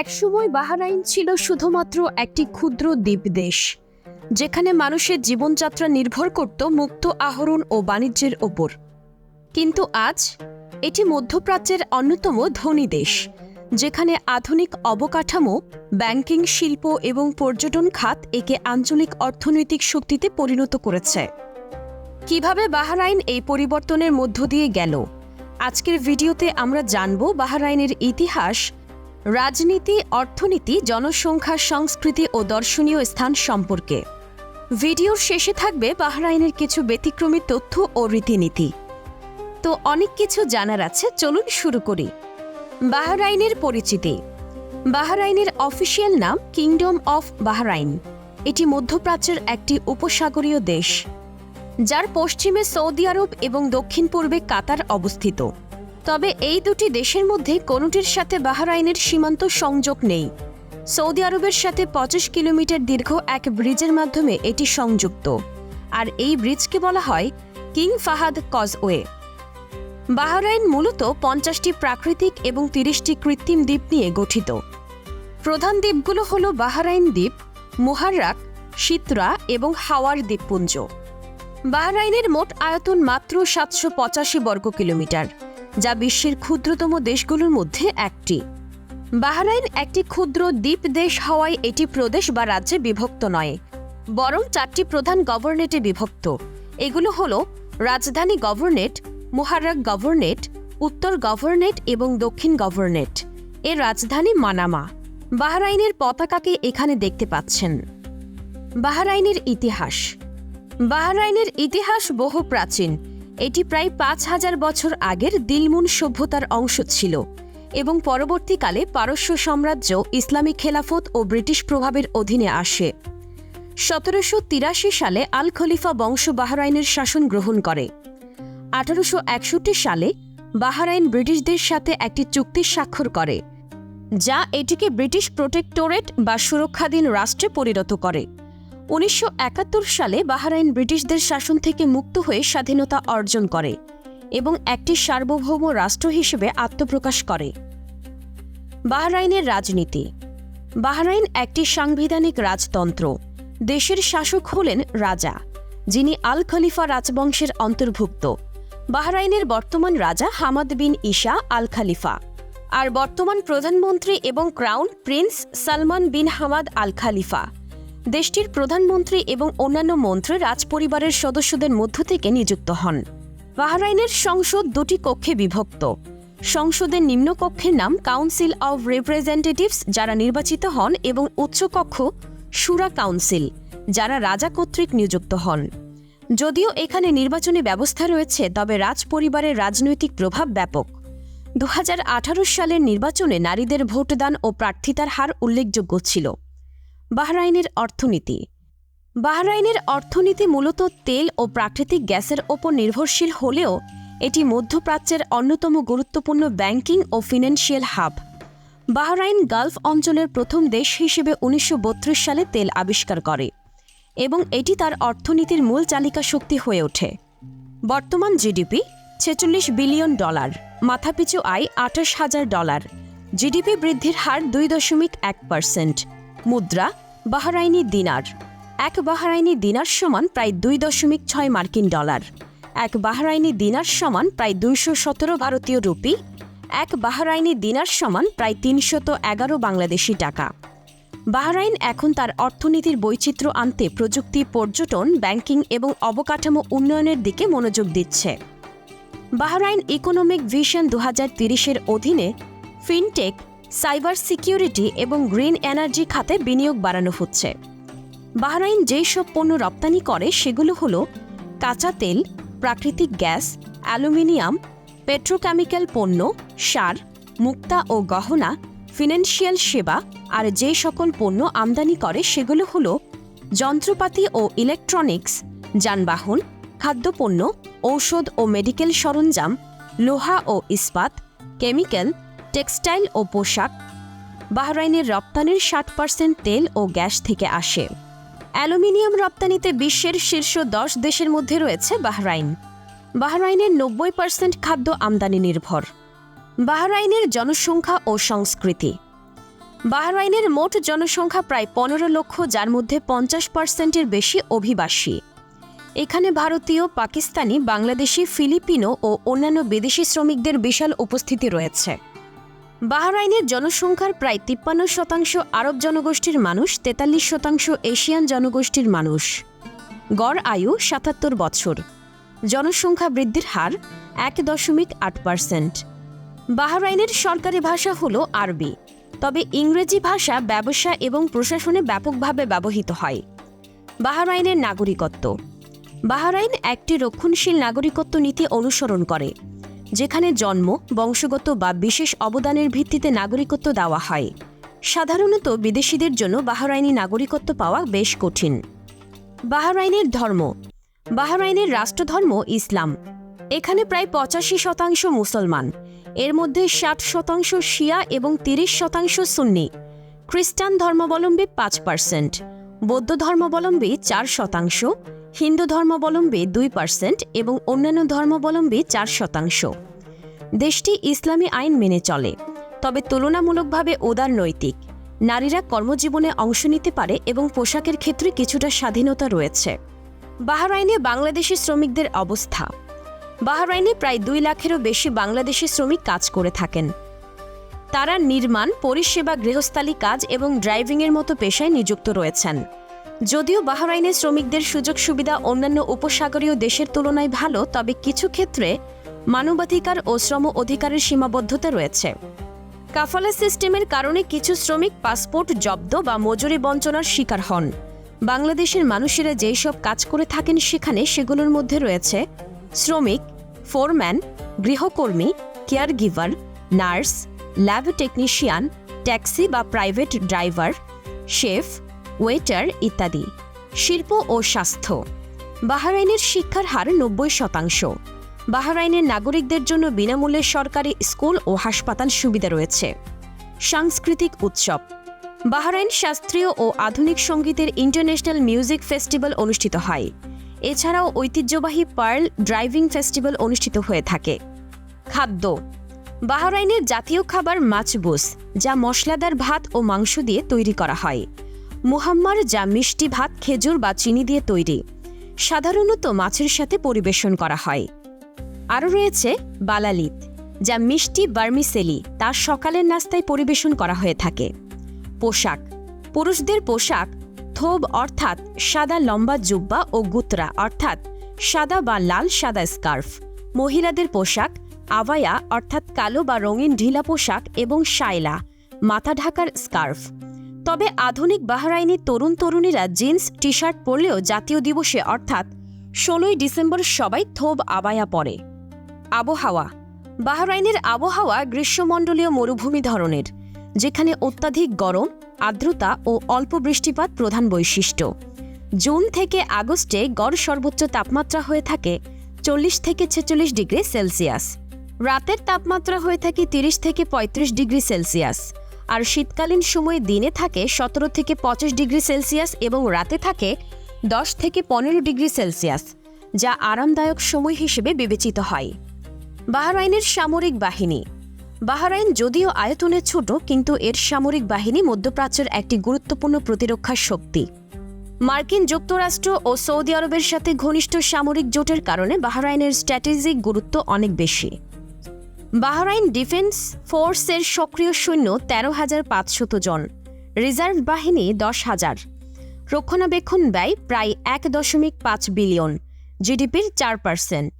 একসময় বাহারাইন ছিল শুধুমাত্র একটি ক্ষুদ্র দ্বীপ দেশ, যেখানে মানুষের জীবনযাত্রা নির্ভর করত মুক্ত আহরণ ও বাণিজ্যের ওপর। কিন্তু আজ, এটি মধ্যপ্রাচ্যের অন্যতম ধনী দেশ, যেখানে আধুনিক অবকাঠামো, ব্যাংকিং শিল্প এবং পর্যটন খাত একে আঞ্চলিক অর্থনৈতিক শক্তিতে পরিণত করেছে। কীভাবে বাহারাইন এই পরিবর্তনের মধ্য দিয়ে গেল? আজকের ভিডিওতে আমরা জানব বাহারাইনের ইতিহাস রাজনীতি, অর্থনীতি, জনসংখ্যা, সংস্কৃতি ও দর্শনীয় স্থান সম্পর্কে। ভিডিওর শেষে থাকবে বাহরাইনের কিছু ব্যতিক্রমী তথ্য ও রীতিনীতি। তো অনেক কিছু জানার আছে, চলুন শুরু করি। বাহরাইনের পরিচিতি। বাহরাইনের অফিসিয়াল নাম কিংডম অফ বাহরাইন। এটি মধ্যপ্রাচ্যের একটি উপসাগরীয় দেশ, যার পশ্চিমে সৌদি আরব এবং দক্ষিণ পূর্বে কাতার অবস্থিত। তবে এই দুটি দেশের মধ্যে কোনোটির সাথে বাহরাইনের সীমান্ত সংযোগ নেই। সৌদি আরবের সাথে পঁচিশ কিলোমিটার দীর্ঘ এক ব্রিজের মাধ্যমে এটি সংযুক্ত। আর এই ব্রিজকে বলা হয় কিং ফাহাদ কজওয়ে। বাহরাইন মূলত পঞ্চাশটি প্রাকৃতিক এবং তিরিশটি কৃত্রিম দ্বীপ নিয়ে গঠিত। প্রধান দ্বীপগুলো হল বাহরাইন দ্বীপ, মুহাররাক, সিত্রা এবং হাওয়ার দ্বীপপুঞ্জ। বাহরাইনের মোট আয়তন মাত্র সাতশো পঁচাশি বর্গ কিলোমিটার যা বিশ্বের ক্ষুদ্রতম দেশগুলোর মধ্যে একটি। বাহরাইন একটি ক্ষুদ্র, দ্বীপ দেশ হওয়ায় এটি প্রদেশ বা রাজ্যে বিভক্ত নয়, বরং চারটি প্রধান গভর্নেটে বিভক্ত। এগুলো হল রাজধানী গভর্নেট, মুহাররাক গভর্নেট, উত্তর গভর্নেট এবং দক্ষিণ গভর্নেট। এর রাজধানী মানামা। বাহরাইনের পতাকাকে এখানে দেখতে পাচ্ছেন। বাহরাইনের ইতিহাস। বাহরাইনের ইতিহাস বহু প্রাচীন। এটি প্রায় পাঁচ হাজার বছর আগের দিলমুন সভ্যতার অংশ ছিল এবং পরবর্তীকালে পারস্য সাম্রাজ্য ইসলামী খেলাফত ও ব্রিটিশ প্রভাবের অধীনে আসে। সতেরোশো তিরাশি সালে আল খলিফা বংশ বাহরাইনের শাসন গ্রহণ করে। আঠারোশো একষট্টি সালে বাহরাইন ব্রিটিশদের সাথে একটি চুক্তি স্বাক্ষর করে, যা এটিকে ব্রিটিশ প্রোটেক্টোরেট বা সুরক্ষাধীন রাষ্ট্রে পরিণত করে। উনিশশো একাত্তর সালে বাহরাইন ব্রিটিশদের শাসন থেকে মুক্ত হয়ে স্বাধীনতা অর্জন করে এবং একটি সার্বভৌম রাষ্ট্র হিসেবে আত্মপ্রকাশ করে। বাহরাইনের রাজনীতি। বাহরাইন একটি সাংবিধানিক রাজতন্ত্র। দেশের শাসক হলেন রাজা, যিনি আল খলিফা রাজবংশের অন্তর্ভুক্ত। বাহরাইনের বর্তমান রাজা হামাদ বিন ইশা আল খালিফা। আর বর্তমান প্রধানমন্ত্রী এবং crown prince Salman bin Hamad Al Khalifa. দেশটির প্রধানমন্ত্রী এবং অন্যান্য মন্ত্রী রাজপরিবারের সদস্যদের মধ্য থেকে নিযুক্ত হন। বাহরাইনের সংসদ দুটি কক্ষে বিভক্ত। সংসদের নিম্নকক্ষের নাম কাউন্সিল অব রিপ্রেজেন্টেটিভস যারা নির্বাচিত হন, এবং উচ্চকক্ষ সুরা কাউন্সিল যারা রাজা কর্তৃক নিযুক্ত হন। যদিও এখানে নির্বাচনী ব্যবস্থা রয়েছে, তবে রাজ পরিবারের রাজনৈতিক প্রভাব ব্যাপক। দু হাজার আঠারো সালের নির্বাচনে নারীদের ভোটদান ও প্রার্থিতার হার উল্লেখযোগ্য ছিল। বাহরাইনের অর্থনীতি। বাহরাইনের অর্থনীতি মূলত তেল ও প্রাকৃতিক গ্যাসের ওপর নির্ভরশীল হলেও এটি মধ্যপ্রাচ্যের অন্যতম গুরুত্বপূর্ণ ব্যাংকিং ও ফিনান্সিয়াল হাব। বাহরাইন গালফ অঞ্চলের প্রথম দেশ হিসেবে উনিশশো বত্রিশ সালে তেল আবিষ্কার করে এবং এটি তার অর্থনীতির মূল চালিকা শক্তি হয়ে ওঠে। বর্তমান জিডিপি ছেচল্লিশ বিলিয়ন ডলার, মাথাপিছু আয় আঠাশ হাজার ডলার, জিডিপি বৃদ্ধির হার দুই দশমিক এক পার্সেন্ট। মুদ্রা বাহরাইনি দিনার। এক বাহরাইনি দিনার সমান প্রায় দুই দশমিক ছয় মার্কিন ডলার। এক বাহরাইনি দিনার সমান প্রায় দুইশো সতেরো ভারতীয় রুপি। এক বাহরাইনি দিনার সমান প্রায় তিনশত এগারো বাংলাদেশি টাকা। বাহরাইন এখন তার অর্থনীতির বৈচিত্র্য আনতে প্রযুক্তি, পর্যটন, ব্যাংকিং এবং অবকাঠামো উন্নয়নের দিকে মনোযোগ দিচ্ছে। বাহরাইন ইকোনমিক ভিশন দু হাজার তিরিশের অধীনে ফিনটেক সাইবার সিকিউরিটি এবং গ্রিন এনার্জি খাতে বিনিয়োগ বাড়ানো হচ্ছে। বাহরাইন যেই সব পণ্য রপ্তানি করে, সেগুলো হল কাঁচা তেল, প্রাকৃতিক গ্যাস, অ্যালুমিনিয়াম, পেট্রোকেমিক্যাল পণ্য, সার, মুক্তা ও গহনা, ফিনান্সিয়াল সেবা আর যে সকল পণ্য আমদানি করে, সেগুলো হল যন্ত্রপাতি ও ইলেকট্রনিক্স, যানবাহন, খাদ্যপণ্য, ঔষধ ও মেডিকেল সরঞ্জাম, লোহা ও ইস্পাত, কেমিক্যাল টেক্সটাইল ও পোশাক, বাহরাইনের রপ্তানির ষাট পার্সেন্ট তেল ও গ্যাস থেকে আসে। অ্যালুমিনিয়াম রপ্তানিতে বিশ্বের শীর্ষ দশ দেশের মধ্যে রয়েছে বাহরাইন। বাহরাইনের নব্বই পার্সেন্ট খাদ্য আমদানি নির্ভর। বাহরাইনের জনসংখ্যা ও সংস্কৃতি। বাহরাইনের মোট জনসংখ্যা প্রায় পনেরো লক্ষ, যার মধ্যে পঞ্চাশ পার্সেন্টের বেশি অভিবাসী। এখানে ভারতীয়, পাকিস্তানি, বাংলাদেশি, ফিলিপিনো ও অন্যান্য বিদেশি শ্রমিকদের বিশাল উপস্থিতি রয়েছে। বাহরাইনের জনসংখ্যার প্রায় তিপ্পান্ন শতাংশ আরব জনগোষ্ঠীর মানুষ, তেতাল্লিশ শতাংশ এশিয়ান জনগোষ্ঠীর মানুষ। গড় আয়ু সাতাত্তর বছর। জনসংখ্যা বৃদ্ধির হার এক দশমিক আট পার্সেন্ট। বাহরাইনের সরকারি ভাষা হল আরবি। তবে ইংরেজি ভাষা ব্যবসা এবং প্রশাসনে ব্যাপকভাবে ব্যবহৃত হয়। বাহরাইনের নাগরিকত্ব। বাহরাইন একটি রক্ষণশীল নাগরিকত্ব নীতি অনুসরণ করে। যেখানে জন্ম, বংশগত বা বিশেষ অবদানের ভিত্তিতে নাগরিকত্ব দেওয়া হয়। সাধারণত বিদেশিদের জন্য বাহরাইনি নাগরিকত্ব পাওয়া বেশ কঠিন। বাহরাইনের ধর্ম। বাহরাইনের রাষ্ট্রধর্ম ইসলাম। এখানে প্রায় পঁচাশি শতাংশ মুসলমান। এর মধ্যে ষাট শতাংশ শিয়া এবং তিরিশ শতাংশ সুন্নি। খ্রিস্টান ধর্মাবলম্বী পাঁচ পার্সেন্ট। বৌদ্ধ ধর্মাবলম্বী চার শতাংশ। হিন্দু ধর্মাবলম্বী দুই পার্সেন্ট এবং অন্যান্য ধর্মাবলম্বী চার শতাংশ। দেশটি ইসলামী আইন মেনে চলে, তবে তুলনামূলকভাবে উদার নৈতিক। নারীরা কর্মজীবনে অংশ নিতে পারে এবং পোশাকের ক্ষেত্রে কিছুটা স্বাধীনতা রয়েছে। বাহরাইনে বাংলাদেশি শ্রমিকদের অবস্থা। বাহরাইনে প্রায় দুই লাখেরও বেশি বাংলাদেশি শ্রমিক কাজ করে থাকেন। তারা নির্মাণ, পরিষেবা, গৃহস্থালী কাজ এবং ড্রাইভিংয়ের মতো পেশায় নিযুক্ত রয়েছেন। যদিও বাহরাইনের শ্রমিকদের সুযোগ সুবিধা অন্যান্য উপসাগরীয় দেশের তুলনায় ভালো, তবে কিছু ক্ষেত্রে মানবাধিকার ও শ্রম অধিকারের সীমাবদ্ধতা রয়েছে। কাফালা সিস্টেমের কারণে কিছু শ্রমিক পাসপোর্ট জব্দ বা মজুরি বঞ্চনার শিকার হন। বাংলাদেশের মানুষেরা যেই সব কাজ করে থাকেন সেখানে সেগুলোর মধ্যে রয়েছে শ্রমিক, ফোরম্যান, গৃহকর্মী care giver nurse, lab technician, taxi বা প্রাইভেট ড্রাইভার, শেফ ওয়েটার ইত্যাদি। শিল্প ও স্বাস্থ্য। বাহরাইনের শিক্ষার হার নব্বই শতাংশ। বাহরাইনের নাগরিকদের জন্য বিনামূল্যে সরকারি স্কুল ও হাসপাতাল সুবিধা রয়েছে। সাংস্কৃতিক উৎসব। বাহরাইন শাস্ত্রীয় ও আধুনিক সঙ্গীতের ইন্টারন্যাশনাল মিউজিক ফেস্টিভ্যাল অনুষ্ঠিত হয়। এছাড়াও ঐতিহ্যবাহী পার্ল ড্রাইভিং ফেস্টিভ্যাল অনুষ্ঠিত হয়ে থাকে। খাদ্য। বাহরাইনের জাতীয় খাবার মাছবুস যা মশলাদার ভাত ও মাংস দিয়ে তৈরি করা হয়। মুহাম্মার যা মিষ্টি ভাত, খেজুর বা চিনি দিয়ে তৈরি। সাধারণত মাছের সাথে পরিবেশন করা হয়। আরও রয়েছে বালালিত, যা মিষ্টি বার্মিসেলি, তার সকালের নাস্তায় পরিবেশন করা হয়ে থাকে। পোশাক, পুরুষদের পোশাক, থোব অর্থাৎ সাদা লম্বা জুব্বা ও গুতরা, অর্থাৎ সাদা বা লাল সাদা স্কার্ফ। মহিলাদের পোশাক আভায়া অর্থাৎ কালো বা রঙিন ঢিলা পোশাক এবং শায়লা, মাথা ঢাকার স্কার্ফ। তবে আধুনিক বাহরাইনি তরুণ তরুণীরা জিন্স টি শার্ট পরলেও জাতীয় দিবসে অর্থাৎ ষোলোই ডিসেম্বর সবাই থোব আবায়া পরে আবহাওয়া। বাহরাইনের আবহাওয়া গ্রীষ্মমণ্ডলীয় মরুভূমি ধরনের, যেখানে অত্যাধিক গরম, আর্দ্রতা ও অল্প বৃষ্টিপাত প্রধান বৈশিষ্ট্য। জুন থেকে আগস্টে গড় সর্বোচ্চ তাপমাত্রা হয়ে থাকে চল্লিশ থেকে ছেচল্লিশ ডিগ্রি সেলসিয়াস। রাতের তাপমাত্রা হয়ে থাকে তিরিশ থেকে ৩৫ ডিগ্রি সেলসিয়াস। আর শীতকালীন সময়ে দিনে থাকে সতেরো থেকে পঁচিশ ডিগ্রি সেলসিয়াস এবং রাতে থাকে দশ থেকে পনেরো ডিগ্রি সেলসিয়াস, যা আরামদায়ক সময় হিসেবে বিবেচিত হয়। বাহরাইনের সামরিক বাহিনী। বাহরাইন যদিও আয়তনে ছোট, কিন্তু এর সামরিক বাহিনী মধ্যপ্রাচ্যের একটি গুরুত্বপূর্ণ প্রতিরক্ষা শক্তি। মার্কিন যুক্তরাষ্ট্র ও সৌদি আরবের সাথে ঘনিষ্ঠ সামরিক জোটের কারণে বাহরাইনের স্ট্র্যাটেজিক গুরুত্ব অনেক বেশি। বাহরাইন ডিফেন্স ফোর্সের সক্রিয় সৈন্য তেরো হাজার পাঁচশত জন। রিজার্ভ বাহিনী দশ হাজার। রক্ষণাবেক্ষণ ব্যয় প্রায় এক দশমিক পাঁচ বিলিয়ন। জিডিপির চার পার্সেন্ট।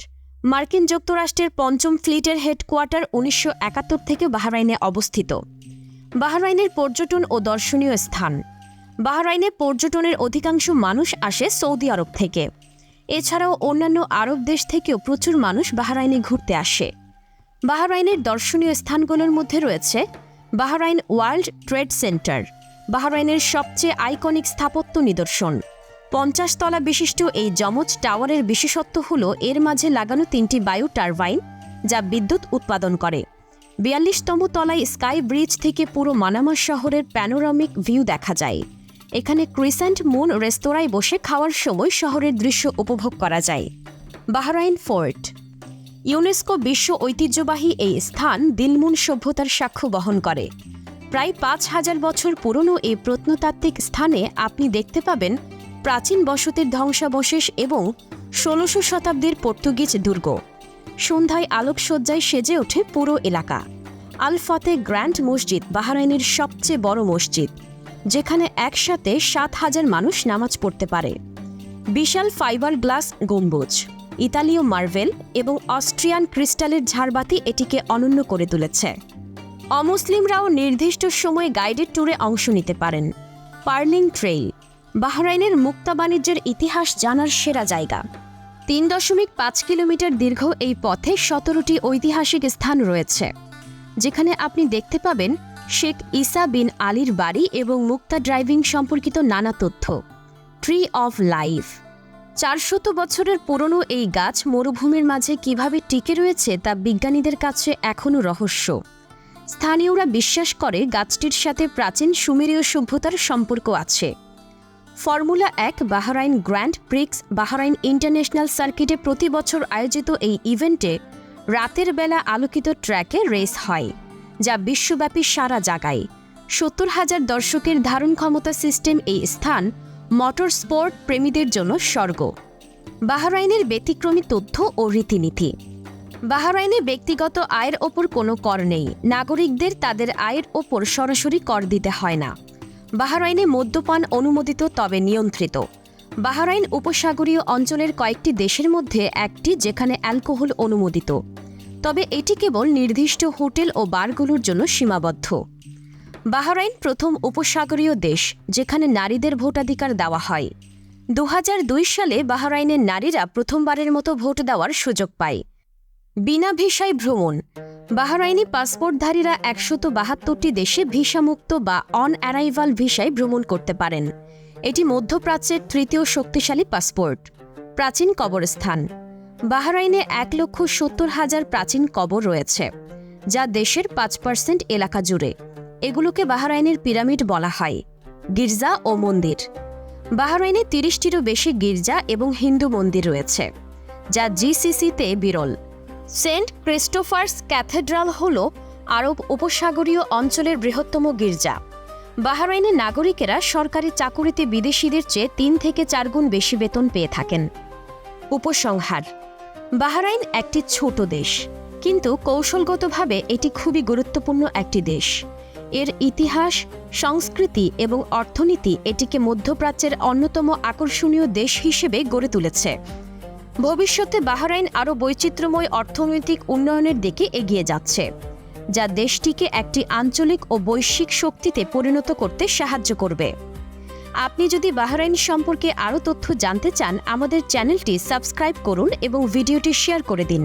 মার্কিন যুক্তরাষ্ট্রের পঞ্চম ফ্লিটের হেডকোয়ার্টার উনিশশো একাত্তর থেকে বাহরাইনে অবস্থিত। বাহরাইনের পর্যটন ও দর্শনীয় স্থান। বাহরাইনে পর্যটনের অধিকাংশ মানুষ আসে সৌদি আরব থেকে। এছাড়াও অন্যান্য আরব দেশ থেকেও প্রচুর মানুষ বাহরাইনে ঘুরতে আসে। বাহরাইনের দর্শনীয় স্থানগুলোর মধ্যে রয়েছে বাহরাইন ওয়ার্ল্ড ট্রেড সেন্টার, বাহরাইনের সবচেয়ে আইকনিক স্থাপত্য নিদর্শন। পঞ্চাশ তলা বিশিষ্ট এই যমজ টাওয়ারের বিশেষত্ব হল এর মাঝে লাগানো তিনটি বায়ু টারবাইন, যা বিদ্যুৎ উৎপাদন করে। বিয়াল্লিশতম তলায় স্কাই ব্রিজ থেকে পুরো মানামা শহরের প্যানোরামিক ভিউ দেখা যায়। এখানে ক্রিসেন্ট মুন রেস্তোরাঁয় বসে খাওয়ার সময় শহরের দৃশ্য উপভোগ করা যায়। বাহরাইন ফোর্ট ইউনেস্কো বিশ্ব ঐতিহ্যবাহী এই স্থান দিলমুন সভ্যতার সাক্ষ্য বহন করে। প্রায় পাঁচ হাজার বছর পুরনো এই প্রত্নতাত্ত্বিক স্থানে আপনি দেখতে পাবেন প্রাচীন বসতির ধ্বংসাবশেষ এবং ষোলোশো শতাব্দীর পর্তুগিজ দুর্গ। সন্ধ্যায় আলোকসজ্জায় সেজে ওঠে পুরো এলাকা। আল ফতে গ্র্যান্ড মসজিদ বাহরাইনের সবচেয়ে বড় মসজিদ, যেখানে একসাথে সাত হাজার মানুষ নামাজ পড়তে পারে। বিশাল ফাইবার গ্লাস গম্বুজ। ইতালীয় মার্ভেল এবং অস্ট্রিয়ান ক্রিস্টালের ঝাড়বাতি এটিকে অনন্য করে তুলেছে। অমুসলিমরাও নির্দিষ্ট সময়ে গাইডেড ট্যুরে অংশ নিতে পারেন। পার্লিং ট্রেইল, বাহরাইনের মুক্তা বাণিজ্যের ইতিহাস জানার সেরা জায়গা। তিন দশমিক পাঁচ কিলোমিটার দীর্ঘ এই পথে সতেরোটি ঐতিহাসিক স্থান রয়েছে। যেখানে আপনি দেখতে পাবেন শেখ ইসা বিন আলীর বাড়ি এবং মুক্তা ড্রাইভিং সম্পর্কিত নানা তথ্য। Tree of life. চারশত বছরের পুরনো এই গাছ মরুভূমির মাঝে কীভাবে টিকে রয়েছে তা বিজ্ঞানীদের কাছে এখনও রহস্য। স্থানীয়রা বিশ্বাস করে গাছটির সাথে প্রাচীন সুমেরীয় সভ্যতার সম্পর্ক আছে। ফর্মুলা এক Bahrain grand prix Bahrain international সার্কিটে প্রতি বছর আয়োজিত এই ইভেন্টে রাতের বেলা আলোকিত ট্র্যাকে রেস হয়, যা বিশ্বব্যাপী সারা জাগায়। সত্তর হাজার দর্শকের ধারণ ক্ষমতা সিস্টেম এই স্থান মোটর স্পোর্ট প্রেমীদের জন্য স্বর্গ। বাহরাইনের ব্যতিক্রমী তথ্য ও রীতিনীতি। বাহরাইনে ব্যক্তিগত আয়ের ওপর কোনো কর নেই। নাগরিকদের তাদের আয়ের ওপর সরাসরি কর দিতে হয় না। বাহরাইনে মদ্যপান অনুমোদিত তবে নিয়ন্ত্রিত। বাহরাইন উপসাগরীয় অঞ্চলের কয়েকটি দেশের মধ্যে একটি যেখানে অ্যালকোহল অনুমোদিত। তবে এটি কেবল নির্দিষ্ট হোটেল ও বারগুলোর জন্য সীমাবদ্ধ। বাহরাইন প্রথম উপসাগরীয় দেশ, যেখানে নারীদের ভোটাধিকার দেওয়া হয়। দু হাজার দুই সালে বাহরাইনের নারীরা প্রথমবারের মতো ভোট দেওয়ার সুযোগ পায়। বিনা ভিসায় ভ্রমণ। বাহরাইনি পাসপোর্টধারীরা একশত বাহাত্তরটি দেশে ভিসামুক্ত বা অন অ্যারাইভাল ভিসায় ভ্রমণ করতে পারেন। এটি মধ্যপ্রাচ্যের তৃতীয় শক্তিশালী পাসপোর্ট। প্রাচীন কবরস্থান। বাহরাইনে এক লক্ষ সত্তর হাজার প্রাচীন কবর রয়েছে, যা দেশের পাঁচ পার্সেন্ট এলাকা জুড়ে। এগুলোকে বাহরাইনের পিরামিড বলা হয়, গির্জা ও মন্দির। বাহরাইনে তিরিশটিরও বেশি গির্জা এবং হিন্দু মন্দির রয়েছে, যা জিসিসিতে বিরল। সেন্ট ক্রিস্টোফার্স ক্যাথেড্রাল হল আরব উপসাগরীয় অঞ্চলের বৃহত্তম গির্জা। বাহরাইনের নাগরিকেরা সরকারি চাকুরিতে বিদেশিদের চেয়ে তিন থেকে চার গুণ বেশি বেতন পেয়ে থাকেন। উপসংহার, বাহরাইন একটি ছোট দেশ, কিন্তু কৌশলগতভাবে এটি খুবই গুরুত্বপূর্ণ একটি দেশ। এর ইতিহাস, সংস্কৃতি এবং অর্থনীতি এটিকে মধ্যপ্রাচ্যের অন্যতম আকর্ষণীয় দেশ হিসেবে গড়ে তুলেছে। ভবিষ্যতে বাহরাইন আরও বৈচিত্র্যময় অর্থনৈতিক উন্নয়নের দিকে এগিয়ে যাচ্ছে, যা দেশটিকে একটি আঞ্চলিক ও বৈশ্বিক শক্তিতে পরিণত করতে সাহায্য করবে। আপনি যদি বাহরাইন সম্পর্কে আরও তথ্য জানতে চান, আমাদের চ্যানেলটি সাবস্ক্রাইব করুন এবং ভিডিওটি শেয়ার করে দিন।